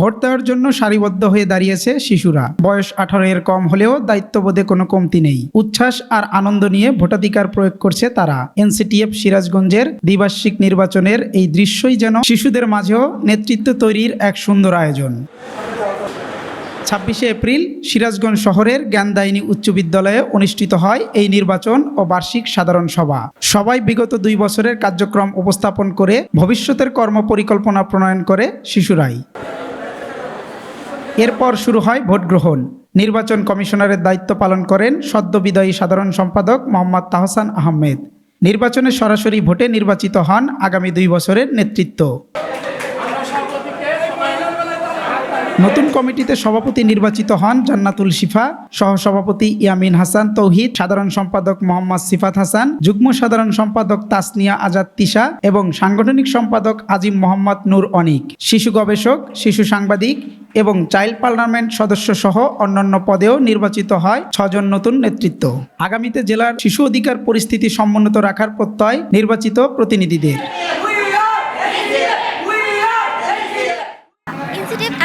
Vote দেওয়ার জন্য সারিবদ্ধ হয়ে দাঁড়িয়েছে শিশুরা। বয়স আঠারো এর কম হলেও দায়িত্ববোধে কোনো কমতি নেই। উচ্ছ্বাস আর আনন্দ নিয়ে ভোটাধিকার প্রয়োগ করছে তারা। এনসিটিএফ সিরাজগঞ্জের দ্বিবার্ষিক নির্বাচনের এই দৃশ্যই যেন শিশুদের মাঝেও নেতৃত্ব তৈরির এক সুন্দর আয়োজন। ছাব্বিশে এপ্রিল সিরাজগঞ্জ শহরের জ্ঞানদায়িনী উচ্চ বিদ্যালয়ে অনুষ্ঠিত হয় এই নির্বাচন ও বার্ষিক সাধারণ সভা। সবাই বিগত দুই বছরের কার্যক্রম উপস্থাপন করে ভবিষ্যতের কর্মপরিকল্পনা প্রণয়ন করে শিশুরাই। এরপর শুরু হয় ভোট গ্রহণ। নির্বাচন কমিশনারের দায়িত্ব পালন করেন সদ্য বিদায়ী সাধারণ সম্পাদক মোহাম্মদ তাহসান আহমেদ। নির্বাচনে সরাসরি ভোটে নির্বাচিত হন আগামী দুই বছরের নেতৃত্ব। নতুন কমিটিতে সভাপতি নির্বাচিত হন জান্নাতুল শিফা, সহসভাপতি ইয়ামিন হাসান তৌহিদ, সাধারণ সম্পাদক মোহাম্মদ সিফাত হাসান, যুগ্ম সাধারণ সম্পাদক তাসনিয়া আজাদ তিশা এবং সাংগঠনিক সম্পাদক আজিম মোহাম্মদ নূর অনিক। শিশু গবেষক, শিশু সাংবাদিক এবং চাইল্ড পার্লামেন্ট সদস্য সহ অন্যান্য পদেও নির্বাচিত হয় ছজন নতুন নেতৃত্ব। আগামীতে জেলার শিশু অধিকার পরিস্থিতি সমুন্নত রাখার প্রত্যয় নির্বাচিত প্রতিনিধিদের।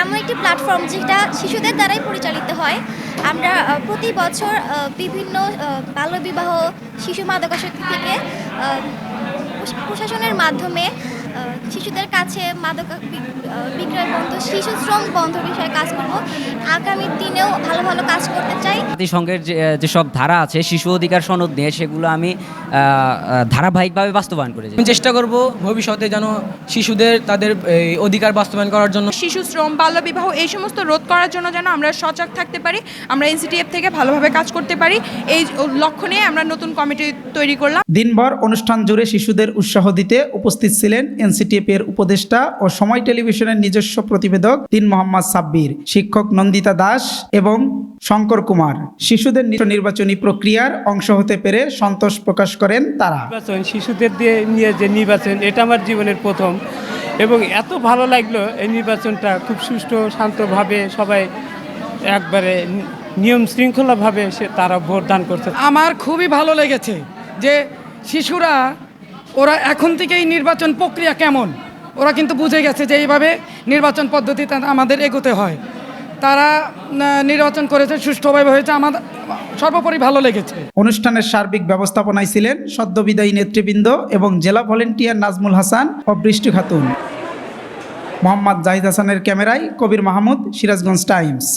এমন একটি প্ল্যাটফর্ম যেটা শিশুদের দ্বারাই পরিচালিত হয়। আমরা প্রতি বছর বিভিন্ন বাল্যবিবাহ, শিশু মাদকাসক্তি থেকে প্রশাসনের মাধ্যমে শিশুদের কাছে মাদক শিশু শ্রম বন্ধ বিষয়ে কাজ করব। আগামী দিনেও ভালো ভালো কাজ করতে চাই। জাতিসংঘের যে যেসব ধারা আছে শিশু অধিকার সনদ নিয়ে সেগুলো আমি ধারাবাহিকভাবে বাস্তবায়ন করে যাই চেষ্টা করব ভবিষ্যতে যেন শিশুদের তাদের এই, অধিকার বাস্তবায়ন করার জন্য। শিশু শ্রম বাল্যবিবাহ এই সমস্ত রোধ করার জন্য যেন আমরা সজাগ থাকতে পারি আমরা এনসিটিএফ থেকে ভালোভাবে কাজ করতে পারি। এই লক্ষ্য নিয়ে আমরা নতুন কমিটি তৈরি করলাম। দিনভর অনুষ্ঠান জুড়ে শিশুদের উৎসাহ দিতে উপস্থিত ছিলেন এনসিটিএফ এর উপদেষ্টা ও সময় টেলিভিশনের নিজস্ব প্রতিবেদক দিন মোহাম্মদ সাব্বির শিক্ষক নন্দিতা দাস এবং শঙ্কর কুমার। শিশুদের নির্বাচনী প্রক্রিয়ার অংশ হতে পেরে সন্তোষ প্রকাশ করেন তারা। নির্বাচন শিশুদের দিয়ে নিয়ে যে নির্বাচন এটা আমার জীবনের প্রথম। এবং এত ভালো লাগল এই নির্বাচনটা খুব সুষ্ঠু শান্তভাবে সবাই একবারে নিয়ম শৃঙ্খলাভাবে সে তারা ভোট দান করছে। আমার খুবই ভালো লেগেছে যে শিশুরা ওরা এখন থেকেই নির্বাচন প্রক্রিয়া কেমন? ওরা কিন্তু বুঝে গেছে যে এইভাবে নির্বাচন পদ্ধতিতে আমাদের এগোতে হয়। তারা নির্বাচন করেছে, সুষ্ঠুভাবে হয়েছে আমাদের সর্বোপরি ভালো লেগেছে। অনুষ্ঠানের সার্বিক ব্যবস্থাপনায় ছিলেন সদ্যবিদায়ী নেতৃবৃন্দ এবং জেলা ভলেন্টিয়ার নাজমুল হাসান ও বৃষ্টি খাতুন। মোহাম্মদ জাহিদ হাসানের ক্যামেরায় কবির মাহমুদ, সিরাজগঞ্জ টাইমস।